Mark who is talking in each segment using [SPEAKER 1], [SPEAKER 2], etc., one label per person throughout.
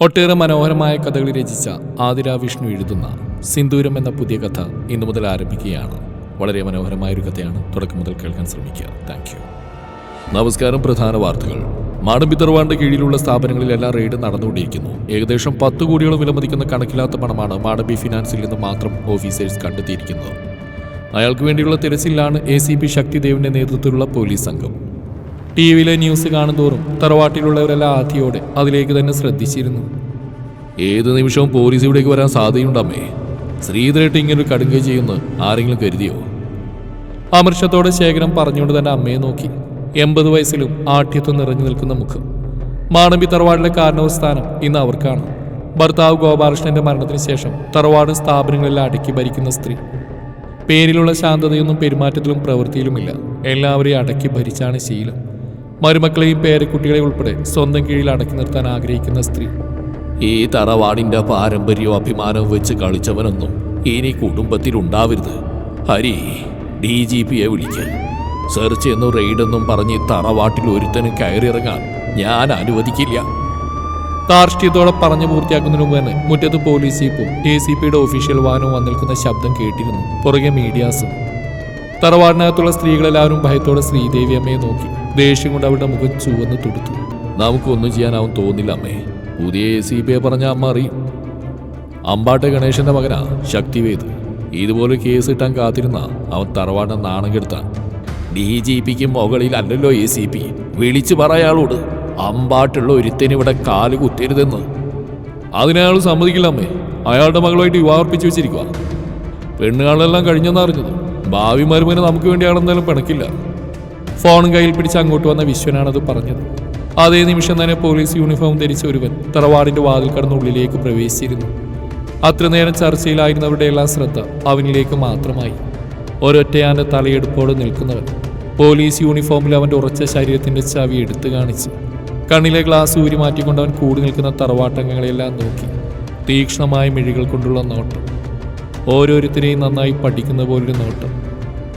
[SPEAKER 1] ഒട്ടേറെ മനോഹരമായ കഥകൾ രചിച്ച ആതിര വിഷ്ണു എഴുതുന്ന സിന്ദൂരം എന്ന പുതിയ കഥ ഇന്നു മുതൽ ആരംഭിക്കുകയാണ്. വളരെ മനോഹരമായ ഒരു കഥയാണ് തുടക്കം മുതൽ കേൾക്കാൻ ശ്രമിക്കുക. താങ്ക് യു നമസ്കാരം പ്രധാന വാർത്തകൾ. മാടമ്പിത്തറവാണ്ട് കീഴിലുള്ള സ്ഥാപനങ്ങളിലെല്ലാം റെയ്ഡ് നടന്നുകൊണ്ടിരിക്കുന്നു. ഏകദേശം പത്ത് കോടിയോളം വിലമതിക്കുന്ന കണക്കിലാത്ത പണമാണ് മാടമ്പി ഫിനാൻസിൽ നിന്ന് മാത്രം ഓഫീസേഴ്സ് കണ്ടെത്തിയിരിക്കുന്നത്. അയാൾക്ക് വേണ്ടിയുള്ള തിരച്ചിലാണ് എ സി പി ശക്തിദേവിന്റെ നേതൃത്വത്തിലുള്ള പോലീസ് സംഘം. ടി വിയിലെ ന്യൂസ് കാണുന്തോറും തറവാട്ടിലുള്ളവരെല്ലാം ആധിയോടെ അതിലേക്ക് തന്നെ ശ്രദ്ധിച്ചിരുന്നു. ഏത് നിമിഷവും പോലീസ് ഇവിടേക്ക് വരാൻ സാധ്യതയുണ്ടമ്മേ ശ്രീധരട്ട് ഇങ്ങനെ ഒരു കടുങ്ക ചെയ്യുന്ന ആരെങ്കിലും കരുതിയോ? അമർഷത്തോടെ ശേഖരം പറഞ്ഞുകൊണ്ട് തന്നെ അമ്മയെ നോക്കി. എൺപത് വയസ്സിലും ആഠ്യത്വം നിറഞ്ഞു നിൽക്കുന്ന മുഖം. മാണമ്പി തറവാടിലെ കാരണവസ്ഥാനം ഇന്ന് അവർക്കാണ്. ഭർത്താവ് ഗോപാലകൃഷ്ണന്റെ മരണത്തിന് ശേഷം തറവാട് സ്ഥാപനങ്ങളെല്ലാം അടക്കി ഭരിക്കുന്ന സ്ത്രീ. പേരിലുള്ള ശാന്തതയൊന്നും പെരുമാറ്റത്തിലും പ്രവൃത്തിയിലുമില്ല. എല്ലാവരെയും അടക്കി ഭരിച്ചാണ് ശീലം. മരുമക്കളെയും പേരക്കുട്ടികളെ ഉൾപ്പെടെ സ്വന്തം കീഴിൽ അടക്കി നിർത്താൻ ആഗ്രഹിക്കുന്ന സ്ത്രീ. ഈ തറവാടിന്റെ പാരമ്പര്യവും അഭിമാനവും വെച്ച് കളിച്ചവനൊന്നും ഇനി കുടുംബത്തിലുണ്ടാവരുത് ഹരി ഡി ജി പിയെ വിളിക്ക്. സെർച്ച് എന്നും റെയ്ഡെന്നും പറഞ്ഞ് തറവാട്ടിൽ ഒരുത്തനും കയറിയിറങ്ങാൻ ഞാൻ അനുവദിക്കില്ല. ധാർഷ്ട്യത്തോടെ പറഞ്ഞു പൂർത്തിയാക്കുന്നതിന് മുമ്പ് തന്നെ മുറ്റത്ത് പോലീസ് ജീപ്പും എ സി പിയുടെ ഒഫീഷ്യൽ വാഹനവും വന്നിൽക്കുന്ന ശബ്ദം കേട്ടിരുന്നു. പുറകെ മീഡിയാസും തറവാടിനകത്തുള്ള സ്ത്രീകളെല്ലാവരും ഭയത്തോടെ ശ്രീദേവി അമ്മയെ നോക്കി. ദേഷ്യം കൊണ്ട് അവരുടെ മുഖം ചുവന്ന് തുടുത്തു. നമുക്കൊന്നും ചെയ്യാനാവും തോന്നില്ല അമ്മേ. പുതിയ എ സി പിയെ പറഞ്ഞ അമ്മ അറിയും. അമ്പാട്ട് ഗണേശന്റെ മകനാ ശക്തിവേദ്. ഇതുപോലെ കേസ് ഇട്ടാൻ കാത്തിരുന്ന അവൻ തറവാടിനെ നാണം കെടുത്താൻ. ഡി ജി പിക്ക് മുകളിൽ അല്ലല്ലോ എ സി പി വിളിച്ചു പറയാളോട് അമ്പാട്ടുള്ള ഒരുത്തന് ഇവിടെ കാൽ കുത്തരുതെന്ന്. അതിനയാൾ സമ്മതിക്കില്ല അമ്മേ. അയാളുടെ മകളുമായിട്ട് വിവാഹർപ്പിച്ചു വെച്ചിരിക്കുക പെണ്ണുകാളെല്ലാം കഴിഞ്ഞെന്ന് ഭാവി മരുമന് നമുക്ക് വേണ്ടിയാണെന്നാലും പിണക്കില്ല. ഫോൺ കയ്യിൽ പിടിച്ച് അങ്ങോട്ട് വന്ന വിശ്വനാണത് പറഞ്ഞത്. അതേ നിമിഷം തന്നെ പോലീസ് യൂണിഫോം ധരിച്ച ഒരുവൻ തറവാടിന്റെ വാതിൽ കടന്ന് ഉള്ളിലേക്ക് പ്രവേശിച്ചിരുന്നു. അത്ര നേരം ചർച്ചയിലായിരുന്നവരുടെ എല്ലാം ശ്രദ്ധ അവനിലേക്ക് മാത്രമായി. ഒരൊറ്റയാന്റെ തലയെടുപ്പോടെ നിൽക്കുന്നവൻ പോലീസ് യൂണിഫോമിൽ അവന്റെ ഉറച്ച ശരീരത്തിന്റെ ചവി എടുത്തു കാണിച്ചു കണ്ണിലെ ഗ്ലാസ് ഊരി മാറ്റിക്കൊണ്ട് അവൻ കൂടി നിൽക്കുന്ന തറവാട്ടങ്ങളെല്ലാം നോക്കി. തീക്ഷ്ണമായ മിഴികൾ കൊണ്ടുള്ള നോട്ടം. ഓരോരുത്തരെയും നന്നായി പഠിക്കുന്ന പോലൊരു നോട്ടം.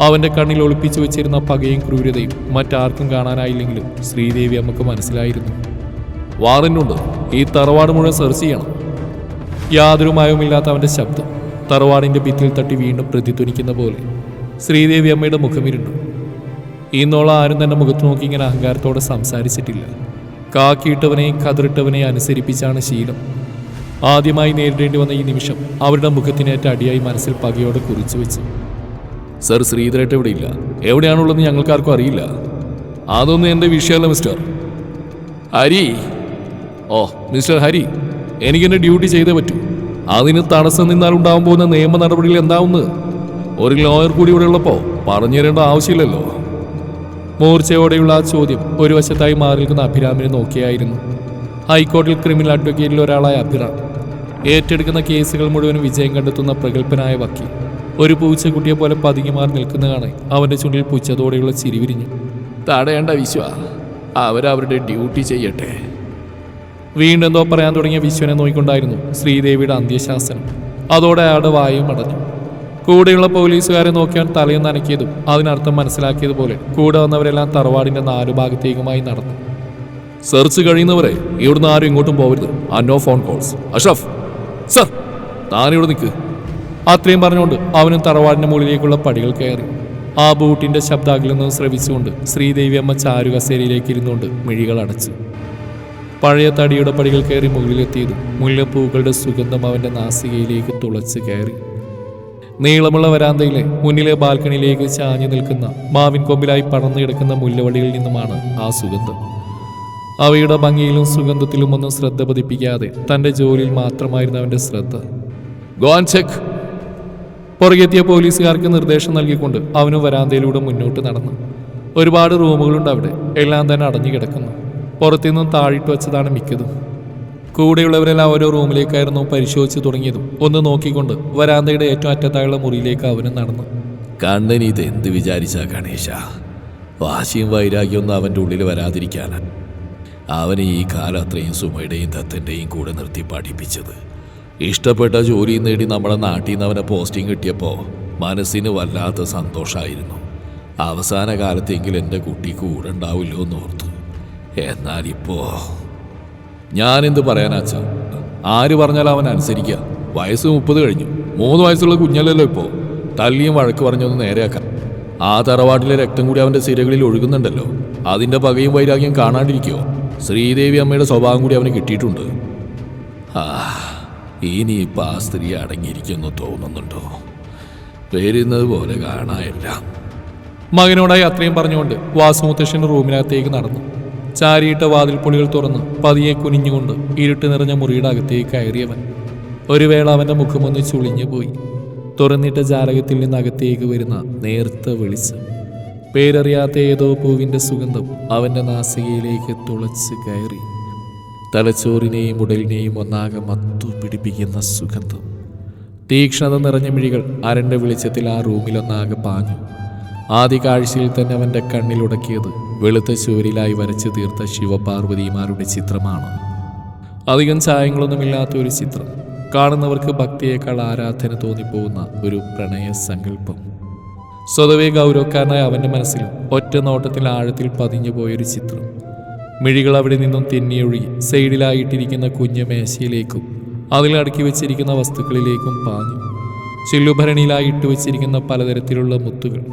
[SPEAKER 1] അവന്റെ കണ്ണിൽ ഒളിപ്പിച്ചു വെച്ചിരുന്ന പകയും ക്രൂരതയും മറ്റാർക്കും കാണാനായില്ലെങ്കിലും ശ്രീദേവി അമ്മയ്ക്ക് മനസ്സിലായിരുന്നു. വാറിനുണ്ട്. ഈ തറവാട് മുഴുവൻ സെർച്ച് ചെയ്യണം. യാതൊരു മയവുമില്ലാത്ത അവന്റെ ശബ്ദം തറവാടിന്റെ ഭിത്തിയിൽ തട്ടി വീണ്ടും പ്രതിധ്വനിക്കുന്ന പോലെ ശ്രീദേവി അമ്മയുടെ മുഖമിരുണ്ടു ഇന്നോളം ആരും തന്നെ മുഖത്ത് നോക്കി ഇങ്ങനെ അഹങ്കാരത്തോടെ സംസാരിച്ചിട്ടില്ല. കാക്കിയിട്ടവനെയും കതിറിട്ടവനെയും അനുസരിപ്പിച്ചാണ് ശീലം. ആദ്യമായി നേരിടേണ്ടി വന്ന ഈ നിമിഷം അവരുടെ മുഖത്തിനേറ്റ അടിയായി മനസ്സിൽ പകയോടെ കുറിച്ചു വെച്ചു. സർ ശ്രീധരേട്ട് എവിടെ ഇല്ല എവിടെയാണുള്ളതെന്ന് ഞങ്ങൾക്കാർക്കും അറിയില്ല. അതൊന്നും എന്റെ വിഷയമല്ല മിസ്റ്റർ. ഹരി? ഓ മിസ്റ്റർ ഹരി എനിക്കെന്റെ ഡ്യൂട്ടി ചെയ്തേ പറ്റൂ. അതിന് തടസ്സം നിന്നാൽ ഉണ്ടാവാൻ പോകുന്ന നിയമ നടപടികൾ എന്താവുന്ന്? ഒരു ലോയർ കൂടി ഇവിടെ ഉള്ളപ്പോൾ പറഞ്ഞു തരേണ്ട ആവശ്യമില്ലല്ലോ. മൂർച്ചയോടെയുള്ള ആ ചോദ്യം ഒരു വശത്തായി മാറി നിൽക്കുന്ന അഭിരാമിനെ നോക്കിയായിരുന്നു. ഹൈക്കോടതിയിൽ ക്രിമിനൽ അഡ്വക്കേറ്റിൽ ഒരാളായ അഭിറാം ഏറ്റെടുക്കുന്ന കേസുകൾ മുഴുവനും വിജയം കണ്ടെത്തുന്ന പ്രഗത്ഭനായ വക്കീൽ. ഒരു പൂച്ചക്കുട്ടിയെ പോലെ പതുങ്ങി മാറി നിൽക്കുന്ന കാണെ അവന്റെ ചുണ്ടിൽ പൂച്ചതോടെയുള്ള ചിരി വിരിഞ്ഞു തടയേണ്ട വിശ്വ അവരവരുടെ ഡ്യൂട്ടി ചെയ്യട്ടെ. വീണ്ടും എന്തോ പറയാൻ തുടങ്ങിയ വിശ്വനെ നോക്കിക്കൊണ്ടായിരുന്നു ശ്രീദേവിയുടെ അന്ത്യശാസനം. അതോടെ അയാളുടെ വായും അടഞ്ഞു. കൂടെയുള്ള പോലീസുകാരെ നോക്കിയാൽ തലയും നനക്കിയതും അതിനർത്ഥം മനസ്സിലാക്കിയതുപോലെ കൂടെ വന്നവരെല്ലാം തറവാടിന്റെ നാലു ഭാഗത്തേക്കുമായി നടന്നു. സെർച്ച് കഴിയുന്നവരെ ഇവിടുന്ന് ആരും ഇങ്ങോട്ടും പോകരുത് ആ നോ ഫോൺ കോൾസ് അഷഫ് സർ താനിവിടെ നിൽക്ക്. അത്രയും പറഞ്ഞുകൊണ്ട് അവനും തറവാടിന്റെ മുകളിലേക്കുള്ള പടികൾ കയറി. ആ ബൂട്ടിന്റെ ശബ്ദാകിൽ ശ്രവിച്ചുകൊണ്ട് ശ്രീദേവി അമ്മ ചാരു കസേരയിലേക്ക് ഇരുന്നുകൊണ്ട് മിഴികൾ അടച്ചു. പഴയ തടിയുടെ പടികൾ കയറി മുകളിലെത്തിയതും മുല്ലപ്പൂക്കളുടെ സുഗന്ധം അവന്റെ നാസികയിലേക്ക് തുളച്ച് കയറി. നീളമുള്ള വരാന്തയിലെ മുന്നിലെ ബാൽക്കണിയിലേക്ക് ചാഞ്ഞു നിൽക്കുന്ന മാവിൻ കൊമ്പിലായി പടർന്നു കിടക്കുന്ന മുല്ലവടികളിൽ നിന്നുമാണ് ആ സുഗന്ധം. അവയുടെ ഭംഗിയിലും സുഗന്ധത്തിലും ഒന്നും ശ്രദ്ധ പതിപ്പിക്കാതെ തന്റെ ജോലിയിൽ മാത്രമായിരുന്നു അവന്റെ ശ്രദ്ധ. ഗോൻചെക് ചെക്ക് പുറകെത്തിയ പോലീസുകാർക്ക് നിർദ്ദേശം നൽകിക്കൊണ്ട് അവനും വരാന്തയിലൂടെ മുന്നോട്ട് നടന്നു. ഒരുപാട് റൂമുകളുണ്ട് അവിടെ. എല്ലാം തന്നെ അടഞ്ഞു കിടക്കുന്നു. പുറത്തുനിന്നും താഴിട്ട് വെച്ചതാണ് മിക്കതും. കൂടെയുള്ളവരെല്ലാം ഓരോ റൂമിലേക്കായിരുന്നു പരിശോധിച്ച് തുടങ്ങിയതും. ഒന്ന് നോക്കിക്കൊണ്ട് വരാന്തയുടെ ഏറ്റവും അറ്റത്തായുള്ള മുറിയിലേക്ക് അവനും നടന്നു. കണ്ണൻ ഇത് എന്ത് വിചാരിച്ച ഗണേശ? വാശിയും വൈരാഗ്യമൊന്നും അവന്റെ ഉള്ളിൽ വരാതിരിക്കാനാ. അവനെ ഈ കാലത്രയും സുമയുടെയും ദത്തന്റെയും കൂടെ നിർത്തി പഠിപ്പിച്ചത്. ഇഷ്ടപ്പെട്ട ജോലി നേടി നമ്മുടെ നാട്ടിൽ നിന്ന് അവനെ പോസ്റ്റിംഗ് കിട്ടിയപ്പോൾ മനസ്സിന് വല്ലാത്ത സന്തോഷമായിരുന്നു അവസാന കാലത്തെങ്കിലും എന്റെ കുട്ടി കൂടെ ഉണ്ടാവില്ലോ എന്ന് ഓർത്തു. എന്നാൽ ഇപ്പോ ഞാനെന്ത് പറയാനാച്ച ആര് പറഞ്ഞാലും അവൻ അനുസരിക്കുക വയസ്സ് മുപ്പത് കഴിഞ്ഞു. മൂന്ന് വയസ്സുള്ള കുഞ്ഞല്ലല്ലോ ഇപ്പോൾ തല്ലിയും വഴക്ക് പറഞ്ഞൊന്ന് നേരെയാക്കാം. ആ തറവാട്ടിലെ രക്തം കൂടി അവന്റെ സിരകളിൽ ഒഴുകുന്നുണ്ടല്ലോ. അതിന്റെ പകയും വൈരാഗ്യം കാണാണ്ടിരിക്കുമോ ശ്രീദേവി അമ്മയുടെ സ്വഭാവം കൂടി അവന് കിട്ടിയിട്ടുണ്ട്. ആ ഇനിയിപ്പോൾ ആ സ്ത്രീ അടങ്ങിയിരിക്കുന്നു തോന്നുന്നുണ്ടോ? വരുന്നത് പോലെ കാണാനില്ല. മകനോടായി അത്രയും പറഞ്ഞുകൊണ്ട് വാസുമുത്തശ്ശൻ റൂമിനകത്തേക്ക് നടന്നു. ചാരിയിട്ട വാതിൽപ്പൊളികൾ തുറന്ന് പതിയെ കുനിഞ്ഞുകൊണ്ട് ഇരുട്ട് നിറഞ്ഞ മുറിയുടെ അകത്തേക്ക് കയറിയവൻ. ഒരു വേള അവന്റെ മുഖമൊന്ന് ചുളിഞ്ഞു പോയി തുറന്നിട്ട ജാലകത്തിൽ നിന്ന് അകത്തേക്ക് വരുന്ന നേർത്ത വെളിച്ചം. പേരറിയാത്ത ഏതോ പൂവിന്റെ സുഗന്ധം അവന്റെ നാസികയിലേക്ക് തുളച്ച് കയറി. തലച്ചോറിനെയും ഉടലിനെയും ഒന്നാകെ മത്തു പിടിപ്പിക്കുന്ന സുഗന്ധം. തീക്ഷ്ണത നിറഞ്ഞ മിഴികൾ അരണ്ട വെളിച്ചത്തിൽ ആ റൂമിലൊന്നാകെ പാഞ്ഞു. ആദ്യ കാഴ്ചയിൽ തന്നെ അവന്റെ കണ്ണിലുടക്കിയത് വെളുത്ത ചുവരിലായി വരച്ചു തീർത്ത ശിവപാർവതിമാരുടെ ചിത്രമാണ്. അധികം ചായങ്ങളൊന്നുമില്ലാത്ത ഒരു ചിത്രം. കാണുന്നവർക്ക് ഭക്തിയേക്കാൾ ആരാധന തോന്നിപ്പോകുന്ന ഒരു പ്രണയ സങ്കല്പം സ്വതവേ ഗൗരവക്കാരനായ അവന്റെ മനസ്സിൽ ഒറ്റ നോട്ടത്തിൽ ആഴത്തിൽ പതിഞ്ഞു പോയൊരു ചിത്രം. മിഴികൾ അവിടെ നിന്നും തെന്നിയൊഴുകി സൈഡിലായിട്ടിരിക്കുന്ന കുഞ്ഞ മേശയിലേക്കും അതിലടക്കി വെച്ചിരിക്കുന്ന വസ്തുക്കളിലേക്കും പാഞ്ഞു. ചില്ലുഭരണിയിലായി ഇട്ട് വെച്ചിരിക്കുന്ന പലതരത്തിലുള്ള മുത്തുകൾ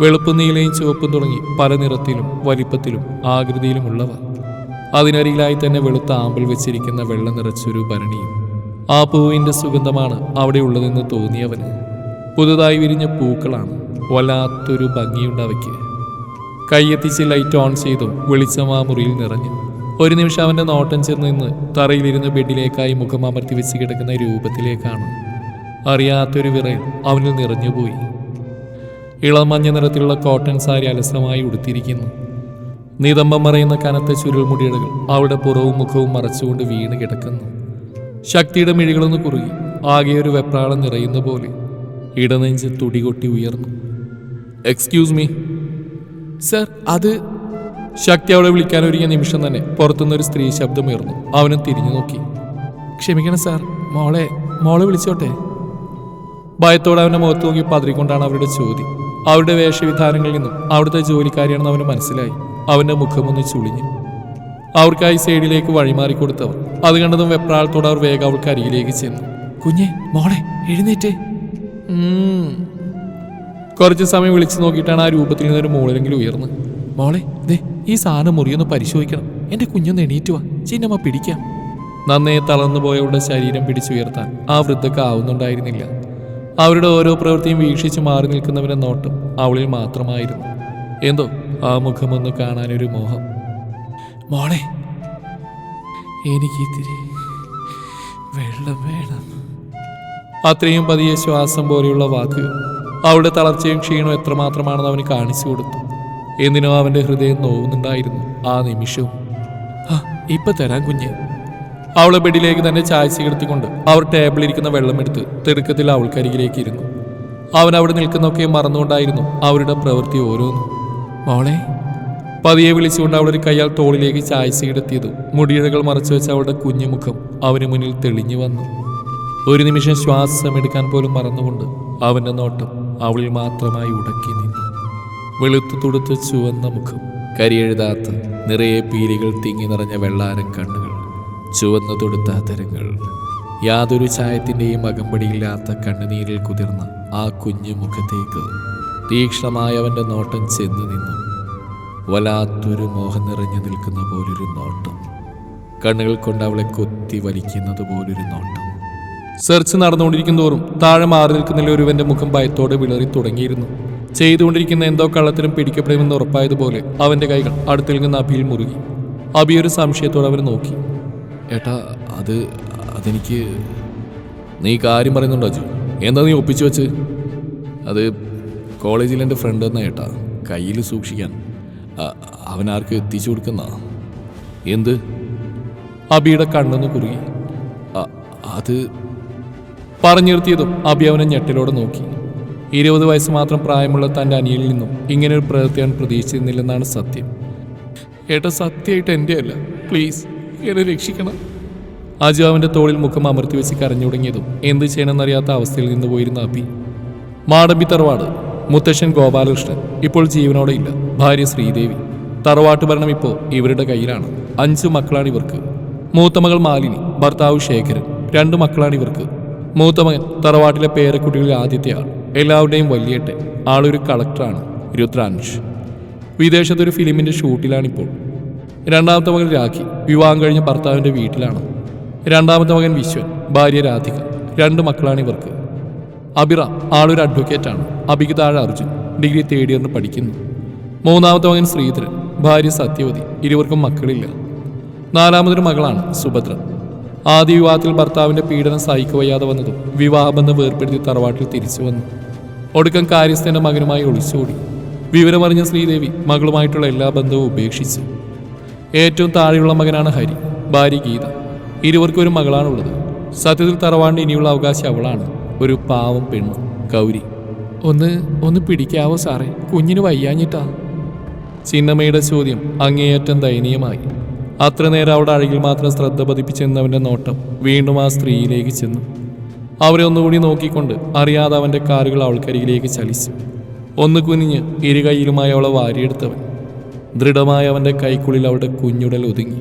[SPEAKER 1] വെളുപ്പ് നീലയും ചുവപ്പും തുടങ്ങി പല നിറത്തിലും വലിപ്പത്തിലും ആകൃതിയിലുമുള്ളവ. അതിനരികിലായി തന്നെ വെളുത്ത ആമ്പൽ വെച്ചിരിക്കുന്ന വെള്ളം നിറച്ചൊരു ഭരണിയും. ആ പൂവിന്റെ സുഗന്ധമാണ് അവിടെയുള്ളതെന്ന് തോന്നിയവന്. പുതുതായി വിരിഞ്ഞ പൂക്കളാണ്. വല്ലാത്തൊരു ഭംഗിയുണ്ട് അവയ്ക്ക് കൈയെത്തിച്ച് ലൈറ്റ് ഓൺ ചെയ്തു വെളിച്ചം ആ മുറിയിൽ നിറഞ്ഞു. ഒരു നിമിഷം അവന്റെ നോട്ടം ചെന്ന് നിന്ന് തറയിലിരുന്ന് ബെഡിലേക്കായി മുഖം അമർത്തി വെച്ച് കിടക്കുന്ന രൂപത്തിലേക്കാണ്. അറിയാത്തൊരു വിറയൽ അവനിൽ നിറഞ്ഞുപോയി ഇളം മഞ്ഞ നിറത്തിലുള്ള കോട്ടൺ സാരി അലസമായി ഉടുത്തിരിക്കുന്നു. നിതമ്പം മറയുന്ന കനത്ത ചുരുൾമുടിയിടകൾ അവളുടെ പുറവും മുഖവും മറച്ചുകൊണ്ട് വീണ് കിടക്കുന്നു. ശക്തിയുടെ മിഴികളൊന്ന് കുറുകി ആകെ ഒരു വെപ്രാളം നിറയുന്ന പോലെ ഇടനെഞ്ച് തുടികൊട്ടി ഉയർന്നു. എക്സ്ക്യൂസ് മീ സർ അത് ശക്തി അവളെ വിളിക്കാൻ ഒരുങ്ങിയ നിമിഷം തന്നെ പുറത്തുനിന്നൊരു സ്ത്രീ ശബ്ദമുയർന്നു. അവനും തിരിഞ്ഞു നോക്കി. ക്ഷമിക്കണം സാർ മോളെ മോളെ വിളിച്ചോട്ടെ? ഭയത്തോടെ അവന്റെ മുഖത്ത് നോക്കി പതറിക്കൊണ്ടാണ് അവരുടെ ചോദ്യം. അവരുടെ വേഷവിധാനങ്ങളിൽ നിന്നും അവിടുത്തെ ജോലിക്കാരിയാണെന്ന് അവന് മനസ്സിലായി. അവന്റെ മുഖമൊന്ന് ചുളിഞ്ഞു. അവർക്കായി സൈഡിലേക്ക് വഴിമാറിക്കൊടുത്തവർ. അത് കണ്ടതും വെപ്രാളത്തോടെ അവർ വേഗം അവൾക്ക് അരികിലേക്ക് ചെന്നു. കുഞ്ഞെ മോളെ എഴുന്നേറ്റേ. കുറച്ച് സമയം വിളിച്ചു നോക്കിയിട്ടാണ് ആ രൂപത്തിൽ നിന്നൊരു മോളിലെങ്കിലും ഉയർന്ന്. മോളെ ദേ ഈ സാധനം മുറിയൊന്ന് പരിശോധിക്കണം. എന്റെ കുഞ്ഞൊന്ന് എണീറ്റ് വാ. ചിന്നമ്മ പിടിക്കാം. നന്നേ തളർന്നു പോയവളുടെ ശരീരം പിടിച്ചുയർത്താൻ ആ വൃദ്ധക്ക് ആവുന്നുണ്ടായിരുന്നില്ല. അവരുടെ ഓരോ പ്രവൃത്തിയും വീക്ഷിച്ച് മാറി നിൽക്കുന്നവരെ നോട്ടം അവളിൽ മാത്രമായിരുന്നു. എന്തോ ആ മുഖമൊന്ന് കാണാനൊരു മോഹം. മോളെ എനിക്കിത്തിരി വെള്ളം വേണം. അത്രയും പതിയെ ശ്വാസം പോലെയുള്ള വാക്കുകൾ അവളുടെ തളർച്ചയും ക്ഷീണവും എത്രമാത്രമാണെന്ന് അവന് കാണിച്ചു കൊടുത്തു. എന്തിനോ അവന്റെ ഹൃദയം നോവുന്നുണ്ടായിരുന്നു ആ നിമിഷവും. ഇപ്പൊ തരാം കുഞ്ഞ്. അവളെ ബെഡിലേക്ക് തന്നെ ചായച്ച കിടത്തിക്കൊണ്ട് അവർ ടേബിളിരിക്കുന്ന വെള്ളമെടുത്ത് തിടുക്കത്തിൽ അവൾക്കരികിലേക്ക് ഇരുന്നു. അവൻ അവിടെ നിൽക്കുന്നൊക്കെ മറന്നുകൊണ്ടായിരുന്നു അവരുടെ പ്രവൃത്തി ഓരോന്നും. മോളെ പതിയെ വിളിച്ചുകൊണ്ട് അവളൊരു കയ്യാൽ തോളിലേക്ക് ചായച്ച കിടത്തിയത് മുടിയിഴകൾ മറച്ചു വെച്ച അവളുടെ കുഞ്ഞുമുഖം അവന് മുന്നിൽ തെളിഞ്ഞു വന്നു. ഒരു നിമിഷം ശ്വാസം എടുക്കാൻ പോലും മറന്നുകൊണ്ട് അവന്റെ നോട്ടം അവളിൽ മാത്രമായി ഉടക്കി നിന്നു. വെളുത്തു തുടുത്ത് ചുവന്ന മുഖം കരിയെഴുതാത്ത നിറയെ പീലികൾ തിങ്ങി നിറഞ്ഞ വെള്ളാരം കണ്ണുകൾ ചുവന്ന തൊടുത്ത തരങ്ങൾ യാതൊരു ചായത്തിന്റെയും അകമ്പടിയില്ലാത്ത കണ്ണുനീരിൽ കുതിർന്ന ആ കുഞ്ഞു മുഖത്തേക്ക് തീക്ഷ്ണമായ അവന്റെ നോട്ടം ചെന്നു നിന്നു. വല്ലാത്തൊരു മോഹം നിറഞ്ഞു നിൽക്കുന്ന പോലൊരു നോട്ടം. കണ്ണുകൾ കൊണ്ട് അവളെ കൊത്തി വലിക്കുന്നത് പോലൊരു നോട്ടം. സെർച്ച് നടന്നുകൊണ്ടിരിക്കും തോറും താഴെ മാറി നിൽക്കുന്ന ഒരുവന്റെ മുഖം ഭയത്തോടെ വിളറി തുടങ്ങിയിരുന്നു. ചെയ്തുകൊണ്ടിരിക്കുന്ന എന്തോ കള്ളത്തിലും പിടിക്കപ്പെടുമെന്ന് ഉറപ്പായതുപോലെ അവന്റെ കൈകൾ അടുത്തിൽ നിന്ന് അഭിയിൽ മുറുകി. അഭി ഒരു സംശയത്തോടെ അവനെ നോക്കി. ഏട്ടാ അത് അതെനിക്ക് നീ കാര്യം പറയുന്നുണ്ടോ അജു? എന്താ നീ ഒപ്പിച്ചു വെച്ച്? അത് കോളേജിൽ എന്റെ ഫ്രണ്ട് എന്നാ ഏട്ടാ കയ്യിൽ സൂക്ഷിക്കാൻ. അവനാർക്ക് എത്തിച്ചു കൊടുക്കുന്ന? എന്ത്? അബിയുടെ കണ്ണൊന്ന് കുറുകി. "അ- അത് പറഞ്ഞു നിർത്തിയതും അബി അവനെ ഞെട്ടിലോട് നോക്കി. ഇരുപത് വയസ്സ് മാത്രം പ്രായമുള്ള തന്റെ അനിയനിൽ നിന്നും ഇങ്ങനെ ഒരു പ്രവൃത്തി അവൻ പ്രതീക്ഷിച്ചിരുന്നില്ലെന്നാണ് സത്യം. ഏട്ടാ സത്യമായിട്ട് എന്റെ അല്ല പ്ലീസ് എന്നെ രക്ഷിക്കണം. അജു അവന്റെ തോളിൽ മുഖം അമർത്തി വെച്ച് കരഞ്ഞു തുടങ്ങിയതും എന്ത് ചെയ്യണമെന്നറിയാത്ത അവസ്ഥയിൽ നിന്ന് പോയിരുന്ന അബി മാടമ്പി തറവാട് മുത്തശ്ശൻ ഗോപാലകൃഷ്ണൻ ഇപ്പോൾ ജീവനോടെ ഇല്ല. ഭാര്യ ശ്രീദേവി. തറവാട്ട് ഭരണം ഇപ്പോൾ ഇവരുടെ കയ്യിലാണ്. അഞ്ച് മക്കളാണ് ഇവർക്ക്. മൂത്ത മകൾ മാലിനി ഭർത്താവ് ശേഖരൻ. രണ്ട് മക്കളാണ് ഇവർക്ക്. മൂത്ത മകൻ തറവാട്ടിലെ പേരക്കുട്ടികളിൽ ആദ്യത്തെ ആൾ. എല്ലാവരുടെയും വലിയേട്ടൻ ആളൊരു കളക്ടറാണ് രുദ്രാൻഷ് വിദേശത്തൊരു ഫിലിമിന്റെ ഷൂട്ടിലാണിപ്പോൾ. രണ്ടാമത്തെ മകൻ രാഖി വിവാഹം കഴിഞ്ഞ ഭർത്താവിന്റെ വീട്ടിലാണ്. രണ്ടാമത്തെ മകൻ വിശ്വൻ ഭാര്യ രാധിക രണ്ട് മക്കളാണ് ഇവർക്ക്. അബിറ ആളൊരു അഡ്വക്കേറ്റാണ് അബിക്ക് താഴെ അർജുൻ ഡിഗ്രി തേർഡ് ഇയറിന് പഠിക്കുന്നു. മൂന്നാമത്തെ മകൻ ശ്രീധരൻ ഭാര്യ സത്യവതി ഇരുവർക്കും മക്കളില്ല. നാലാമതൊരു മകളാണ് സുഭദ്ര. ആദ്യ വിവാഹത്തിൽ ഭർത്താവിന്റെ പീഡനം സഹിക്കുവയ്യാതെ വന്നതും വിവാഹബന്ധം വേർപ്പെടുത്തി തറവാട്ടിൽ തിരിച്ചു വന്നു. ഒടുക്കം കാര്യസ്ഥന്റെ മകനുമായി ഒളിച്ചോടി. വിവരമറിഞ്ഞ ശ്രീദേവി മകളുമായിട്ടുള്ള എല്ലാ ബന്ധവും ഉപേക്ഷിച്ചു. ഏറ്റവും താഴെയുള്ള മകനാണ് ഹരി ഭാര്യ ഗീത. ഇരുവർക്കും ഒരു മകളാണുള്ളത്. സത്യത്തിൽ തറവാണ്ട് ഇനിയുള്ള അവകാശം അവളാണ്. ഒരു പാവം പെണ്ണ് ഗൗരി. ഒന്ന് ഒന്ന് പിടിക്കാവോ സാറേ? കുഞ്ഞിന് വയ്യാഞ്ഞിട്ടാ. ചിന്നമ്മയുടെ ചോദ്യം അങ്ങേയറ്റം ദയനീയമായി. അത്ര നേരം അവിടെ അഴകിൽ മാത്രം ശ്രദ്ധ പതിപ്പിച്ചെന്നവന്റെ നോട്ടം വീണ്ടും ആ സ്ത്രീയിലേക്ക് ചെന്നു. അവരെ ഒന്നുകൂടി നോക്കിക്കൊണ്ട് അറിയാതെ അവന്റെ കാറുകൾ അവൾക്കരികിലേക്ക് ചലിച്ചു. ഒന്ന് കുനിഞ്ഞ് ഇരു കൈയിലുമായി അവളെ വാരിയെടുത്തവൻ. ദൃഢമായ അവന്റെ കൈക്കുള്ളിൽ അവളുടെ കുഞ്ഞുടൽ ഒതുങ്ങി.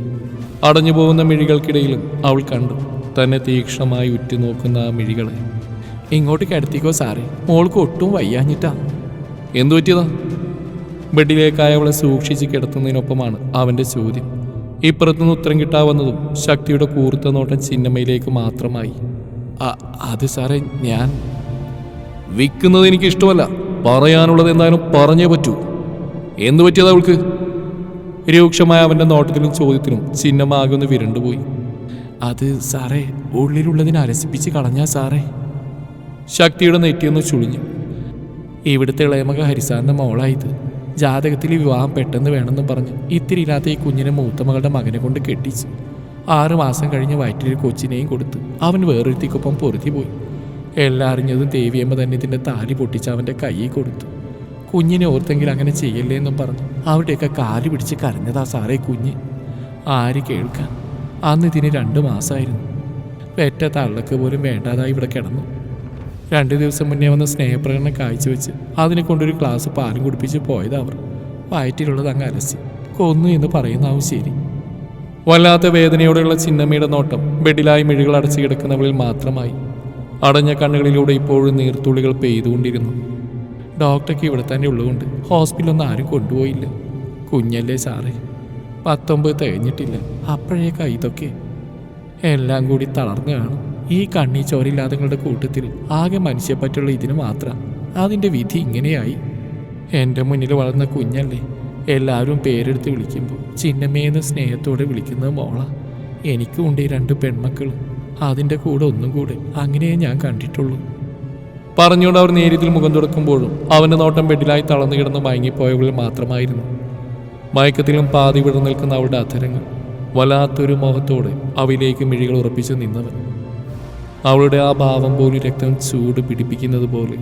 [SPEAKER 1] അടഞ്ഞു പോകുന്ന മിഴികൾക്കിടയിലും അവൾ കണ്ടു തന്നെ തീക്ഷ്ണമായി ഉറ്റുനോക്കുന്ന ആ മിഴികളെ. ഇങ്ങോട്ട് കിടത്തിക്കോ സാറേ മോൾക്ക് ഒട്ടും വയ്യാഞ്ഞിട്ടാ. എന്തു പറ്റിയതാ? ബെഡിലേക്കായ അവളെ സൂക്ഷിച്ച് കിടത്തുന്നതിനൊപ്പമാണ് അവന്റെ ചോദ്യം. ഇപ്പുറത്തുനിന്ന് ഉത്തരം കിട്ടാവുന്നതും ശക്തിയുടെ കൂർത്ത നോട്ടം ചിന്നമ്മയിലേക്ക് മാത്രമായി. "അ- അത് സാറേ ഞാൻ. വിൽക്കുന്നത് എനിക്ക് ഇഷ്ടമല്ല പറയാനുള്ളത് എന്തായാലും പറഞ്ഞേ പറ്റൂ. എന്തു പറ്റിയത് അവൾക്ക്? രൂക്ഷമായ അവന്റെ നോട്ടത്തിലും ചോദ്യത്തിലും ചിഹ്നം ആകെ ഒന്ന് വിരണ്ടുപോയി. അത് സാറേ ഉള്ളിലുള്ളതിനെ അരസിപ്പിച്ച് കളഞ്ഞാ സാറേ. ശക്തിയുടെ നെറ്റിയൊന്ന് ചുളിഞ്ഞു. ഇവിടുത്തെ ഇളയമക ഹരിസാറിന്റെ മോളായത് ജാതകത്തിൽ വിവാഹം പെട്ടെന്ന് വേണമെന്ന് പറഞ്ഞ് ഇത്തിരി ഇല്ലാത്ത ഈ കുഞ്ഞിനെ മൂത്ത മകളുടെ മകനെ കൊണ്ട് കെട്ടിച്ചു ആറു മാസം കഴിഞ്ഞ് വയറ്റിലൊരു കൊച്ചിനെയും കൊടുത്ത് അവൻ വേറൊരുത്തിക്കൊപ്പം പൊരുത്തി പോയി. എല്ലാം അറിഞ്ഞതും ദേവിയമ്മ തന്നെ ഇതിന്റെ താലി പൊട്ടിച്ച് അവന്റെ കൈയ്യിൽ കൊടുത്തു. കുഞ്ഞിനെ ഓർത്തെങ്കിൽ അങ്ങനെ ചെയ്യല്ലേ എന്നും പറഞ്ഞു അവിടെയൊക്കെ കാൽ പിടിച്ച് കരഞ്ഞതാ സാറേ കുഞ്ഞ്. ആര് കേൾക്കാൻ? അന്ന് ഇതിന് രണ്ട് മാസമായിരുന്നു പെറ്റ തള്ളക്ക് പോലും വേണ്ടാതായി ഇവിടെ കിടന്നു. രണ്ട് ദിവസം മുന്നേ വന്ന സ്നേഹപ്രകടനം കാഴ്ചവെച്ച് അതിനെ കൊണ്ടൊരു ക്ലാസ് പാലും കുടിപ്പിച്ച് പോയത് അവർ. വയറ്റിലുള്ളത് അങ്ങ് അലസി. കൊന്നു എന്ന് പറയുന്നാവും ശരി. വല്ലാത്ത വേദനയോടെയുള്ള ചിന്നമ്മയുടെ നോട്ടം ബെഡിലായി മിഴികൾ അടച്ചു കിടക്കുന്നവളിൽ മാത്രമായി. അടഞ്ഞ കണ്ണുകളിലൂടെ ഇപ്പോഴും നീർത്തുള്ളികൾ പെയ്തുകൊണ്ടിരുന്നു. ഡോക്ടർക്ക് ഇവിടെ തന്നെ ഉള്ളതുകൊണ്ട് ഹോസ്പിറ്റലൊന്നും ആരും കൊണ്ടുപോയില്ല. കുഞ്ഞല്ലേ സാറേ. പത്തൊമ്പത് തികഞ്ഞിട്ടില്ല. അപ്പോഴേക്കാ ഇതൊക്കെ. എല്ലാം കൂടി തളർന്നു കാണും. ഈ കണ്ണി ചോരില്ലാതങ്ങളുടെ കൂട്ടത്തിൽ ആകെ മനുഷ്യപ്പറ്റുള്ള ഇതിന് മാത്രം. അതിന്റെ വിധി ഇങ്ങനെയായി. എന്റെ മുന്നിൽ വളർന്ന കുഞ്ഞല്ലേ എല്ലാവരും പേരെടുത്ത് വിളിക്കുമ്പോൾ ചിന്നമ്മയെന്ന് സ്നേഹത്തോടെ വിളിക്കുന്നത് മോള. എനിക്കും ഉണ്ട് ഈ രണ്ട് പെൺമക്കളും. അതിന്റെ കൂടെ ഒന്നും കൂടെ അങ്ങനെയേ ഞാൻ കണ്ടിട്ടുള്ളൂ. പറഞ്ഞുകൊണ്ട് അവർ നേരിയതിൽ മുഖം തുറക്കുമ്പോഴും അവന്റെ നോട്ടം ബെഡിലായി തളർന്നു കിടന്ന് മയങ്ങിപ്പോയവളിൽ മാത്രമായിരുന്നു. മയക്കത്തിലും പാതി വിടർന്നു നിൽക്കുന്ന അവളുടെ അധരങ്ങൾ വല്ലാത്തൊരു മോഹത്തോടെ അവയിലേക്ക് മിഴികൾ ഉറപ്പിച്ചു നിന്നവൻ. അവളുടെ ആ ഭാവം പോലും രക്തം ചൂട് പിടിപ്പിക്കുന്നത് പോലെ.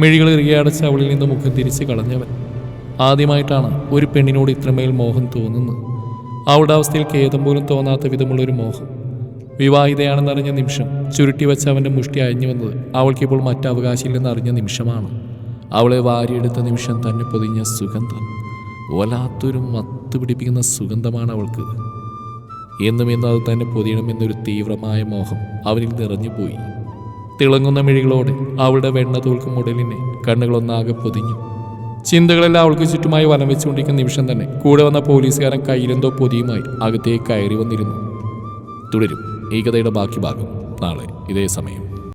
[SPEAKER 1] മിഴികൾ ഇറുകിയടച്ച് അവളിൽ നിന്ന് മുഖം തിരിച്ച് കളഞ്ഞവൻ. ആദ്യമായിട്ടാണ് ഒരു പെണ്ണിനോട് ഇത്രമേൽ മോഹം തോന്നുന്നത്. അവളുടെ അവസ്ഥയിൽ ഖേദം പോലും തോന്നാത്ത വിധമുള്ളൊരു മോഹം. വിവാഹിതയാണെന്നറിഞ്ഞ നിമിഷം ചുരുട്ടി വെച്ച് അവന്റെ മുഷ്ടി അയഞ്ഞു വന്നത് അവൾക്കിപ്പോൾ മറ്റവകാശമില്ലെന്ന് അറിഞ്ഞ നിമിഷമാണ്. അവളെ വാരിയെടുത്ത നിമിഷം തന്നെ പൊതിഞ്ഞ സുഗന്ധം. വല്ലാത്തൊരു മത്ത് പിടിപ്പിക്കുന്ന സുഗന്ധമാണ് അവൾക്ക്. എന്നും എന്നും അത് തന്നെ പൊതിയണമെന്നൊരു തീവ്രമായ മോഹം അവനിൽ നിറഞ്ഞുപോയി. തിളങ്ങുന്ന മിഴികളോടെ അവളുടെ വെണ്ണ തോൽക്കും ഉടലിനെ കണ്ണുകളൊന്നാകെ പൊതിഞ്ഞു. ചിന്തകളെല്ലാം അവൾക്ക് ചുറ്റുമായി വലം വെച്ചുകൊണ്ടിരിക്കുന്ന നിമിഷം തന്നെ കൂടെ വന്ന പോലീസുകാരൻ കയ്യിലെന്തോ പൊതിയുമായി അകത്തേക്ക് കയറി വന്നിരുന്നു. തുടരും ഈ കഥയുടെ ബാക്കി ഭാഗം നാളെ ഇതേ സമയം.